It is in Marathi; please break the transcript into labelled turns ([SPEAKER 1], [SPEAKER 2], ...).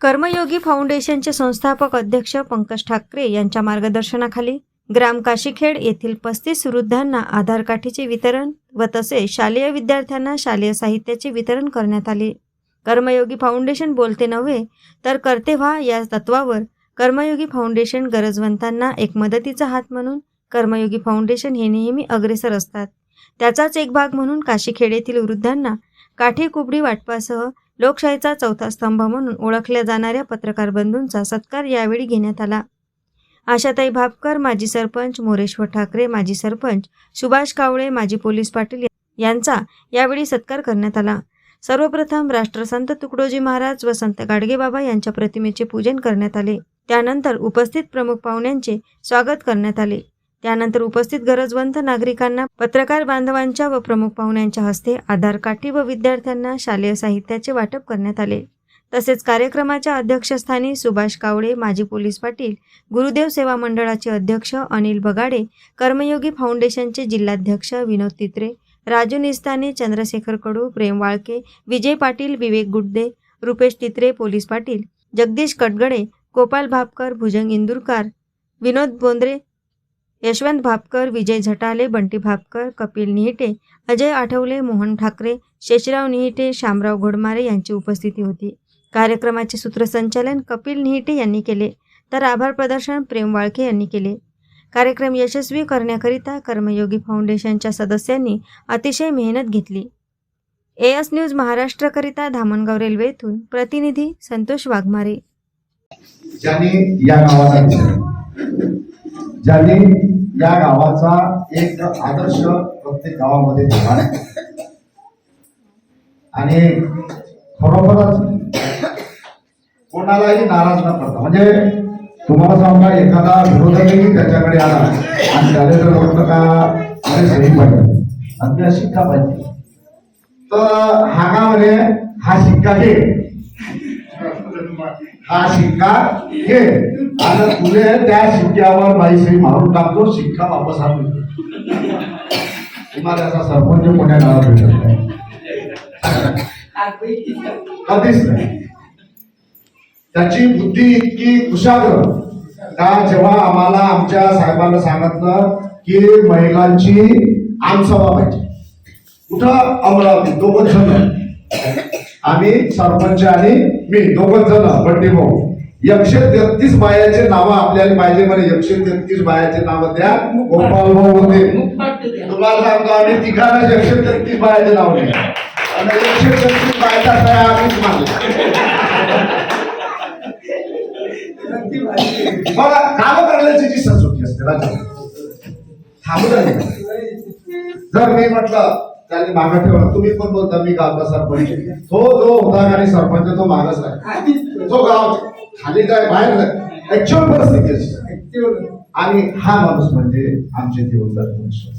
[SPEAKER 1] कर्मयोगी फाउंडेशनचे संस्थापक अध्यक्ष पंकज ठाकरे यांच्या मार्गदर्शनाखाली ग्राम काशीखेड येथील पस्तीस वृद्धांना आधार काठीचे वितरण व तसे शालेय विद्यार्थ्यांना शालेय साहित्याचे वितरण करण्यात आले. कर्मयोगी फाउंडेशन बोलते नव्हे तर करते व्हा या तत्वावर कर्मयोगी फाउंडेशन गरजवंतांना एक मदतीचा हात म्हणून कर्मयोगी फाउंडेशन हे नेहमी अग्रेसर असतात. त्याचाच एक भाग म्हणून काशीखेड येथील वृद्धांना काठी कुबडी वाटपासह लोकशाहीचा चौथा स्तंभ म्हणून ओळखल्या जाणाऱ्या पत्रकार बंधूंचा सत्कार यावेळी घेण्यात आला. आशाताई भापकर माजी सरपंच मोरेश्वर ठाकरे माजी सरपंच सुभाष कावळे माजी पोलीस पाटील यांचा यावेळी सत्कार करण्यात आला. सर्वप्रथम राष्ट्रसंत तुकडोजी महाराज व संत गाडगेबाबा यांच्या प्रतिमेचे पूजन करण्यात आले. त्यानंतर उपस्थित प्रमुख पाहुण्यांचे स्वागत करण्यात आले. त्यानंतर उपस्थित गरजवंत नागरिकांना पत्रकार बांधवांच्या व प्रमुख पाहुण्यांच्या हस्ते आधार काठी व विद्यार्थ्यांना शालेय साहित्याचे वाटप करण्यात आले. तसेच कार्यक्रमाच्या अध्यक्षस्थानी सुभाष कावळे माजी पोलीस पाटील गुरुदेव सेवा मंडळाचे अध्यक्ष अनिल बगाडे कर्मयोगी फाउंडेशनचे जिल्हाध्यक्ष विनोद तित्रे राजू निस्ताने चंद्रशेखर कडू प्रेम वाळके विजय पाटील विवेक गुड्डे रुपेश तित्रे पोलीस पाटील जगदीश कटगडे गोपाल भापकर भुजंग इंदुरकार विनोद बोंद्रे यशवंत भापकर विजय झटाले बंटी भापकर कपिल निहिटे अजय आठवले मोहन ठाकरे शेषराव निहिटे शामराव घोडमारे यांची उपस्थिती होती. कार्यक्रमाचे सूत्रसंचालन कपिल निहिटे यांनी केले तर आभार प्रदर्शन प्रेम वाळके यांनी केले. कार्यक्रम यशस्वी करण्याकरिता कर्मयोगी फाउंडेशनच्या सदस्यांनी अतिशय मेहनत घेतली. एएस न्यूज महाराष्ट्रकरिता धामणगाव रेल्वेतून प्रतिनिधी संतोष वाघमारे.
[SPEAKER 2] ज्यांनी या गावाचा एक आदर्श प्रत्येक गावामध्ये निर्माण आणि खरोखरच कोणालाही नाराज न करता म्हणजे तुम्हाला सांगा एखादा विरोधकही त्याच्याकडे आला आणि त्याने जर म्हटलं का अरे सही पाहिजे आणि त्या शिक्का पाहिजे. तर हा का म्हणे हा शिक्का घे. हा शिक्का घे. आणि तुले त्या शिक्क्यावर बाई सही मारून टाकतो शिक्का वापस आणून तुम्हाला असा सरपंच कोण्या गावात भेटत नाही. कधीच नाही. त्याची बुद्धी इतकी कुशाग्र. का जेव्हा आम्हाला आमच्या साहेबांना सांगितलं की महिलांची आमसभा पाहिजे. कुठं अमरावती? दोघं क्षण आम्ही सरपंच आणि मी दोघं जण बंडी भाऊ. एकशे तेहतीस बायाचे नावं आपल्याला पाहिजे म्हणे. एकशे तेहतीस बायाचे नाव द्या. गोपाल भाऊ होते. तुम्हाला सांगतो आम्ही तिघांना एकशे तेहतीस बायाचे नाव द्या आणि एकशे तेहतीस बायाचा सह्या आम्हीच मानले. बघा काम करण्याची जी संस्कृती असते राजा. थांबलं नाही जर मी म्हटलं त्यांनी मागं ठेवलं तुम्ही पण बोलता मी गावचा सरपंच. तो जो होता आणि सरपंच तो मागच आहे. तो गाव खाली जाय बाहेर ऍक्च्युअल परिस्थिती. आणि हा माणूस म्हणजे आमचे दिवसदार मनुष्य